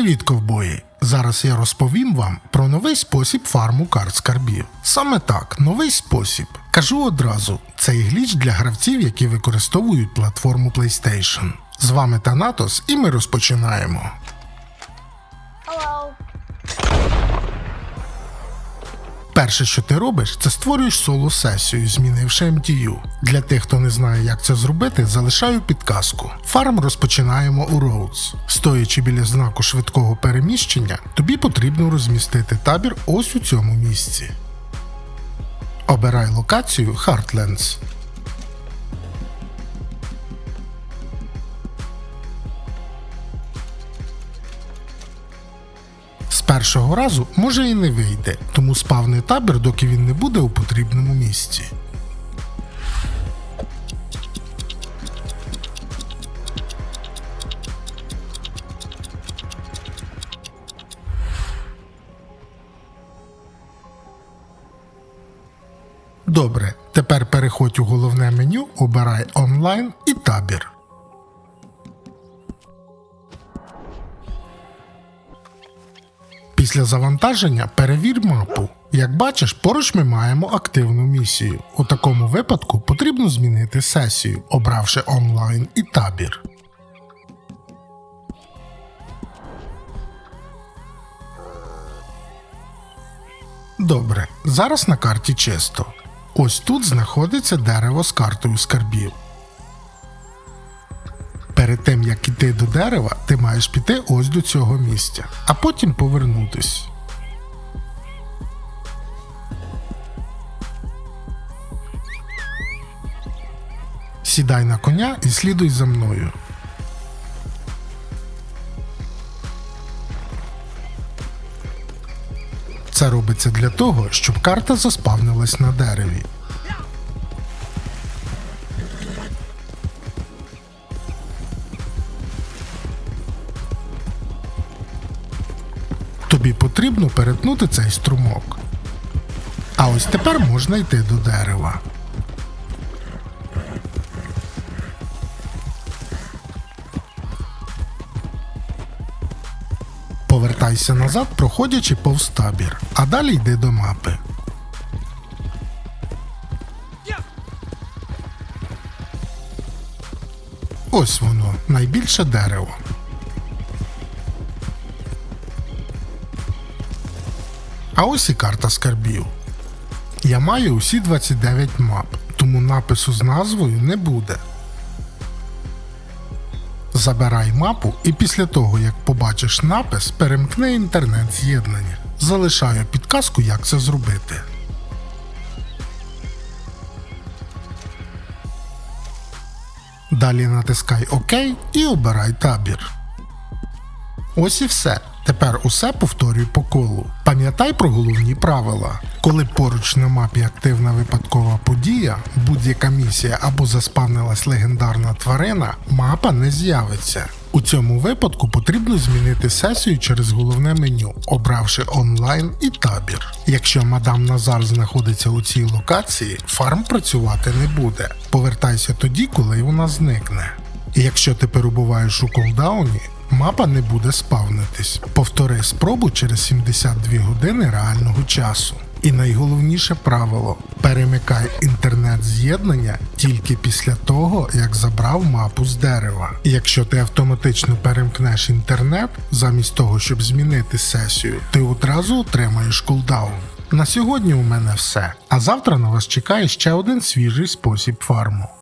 Привіт, ковбої! Зараз я розповім вам про новий спосіб фарму карт скарбів. Саме так, новий спосіб. Кажу одразу, цей гліч для гравців, які використовують платформу PlayStation. З вами Танатос, і ми розпочинаємо. Перше, що ти робиш, це створюєш соло сесію, змінивши MTU. Для тих, хто не знає, як це зробити, залишаю підказку. Фарм розпочинаємо у Roads. Стоячи біля знаку швидкого переміщення, тобі потрібно розмістити табір ось у цьому місці. Обирай локацію Heartlands. Першого разу може і не вийде, тому спавни табір, доки він не буде у потрібному місці. Добре, тепер переходь у головне меню, обирай онлайн і табір. Після завантаження перевір мапу. Як бачиш, поруч ми маємо активну місію. У такому випадку потрібно змінити сесію, обравши онлайн і табір. Добре, зараз на карті чисто. Ось тут знаходиться дерево з картою скарбів. Перед тим як іти до дерева, ти маєш піти ось до цього місця, а потім повернутись. Сідай на коня і слідуй за мною. Це робиться для того, щоб карта заспавнилась на дереві. Тобі потрібно перетнути цей струмок. А ось тепер можна йти до дерева. Повертайся назад, проходячи повз табір, а далі йди до мапи. Ось воно, найбільше дерево. А ось і карта скарбів. Я маю усі 29 мап, тому напису з назвою не буде. Забирай мапу і після того, як побачиш напис, перемкни інтернет-з'єднання. Залишаю підказку, як це зробити. Далі натискай ОК і обирай табір. Ось і все. Тепер усе повторюй по колу. Пам'ятай про головні правила. Коли поруч на мапі активна випадкова подія, будь-яка місія або заспавнилась легендарна тварина, мапа не з'явиться. У цьому випадку потрібно змінити сесію через головне меню, обравши онлайн і табір. Якщо мадам Назар знаходиться у цій локації, фарм працювати не буде. Повертайся тоді, коли вона зникне. І якщо ти перебуваєш у кулдауні, мапа не буде спавнитись. Повтори спробу через 72 години реального часу. І найголовніше правило: перемикай інтернет-з'єднання тільки після того, як забрав мапу з дерева. Якщо ти автоматично перемкнеш інтернет, замість того, щоб змінити сесію, ти одразу отримаєш кулдаун. На сьогодні у мене все. А завтра на вас чекає ще один свіжий спосіб фарму.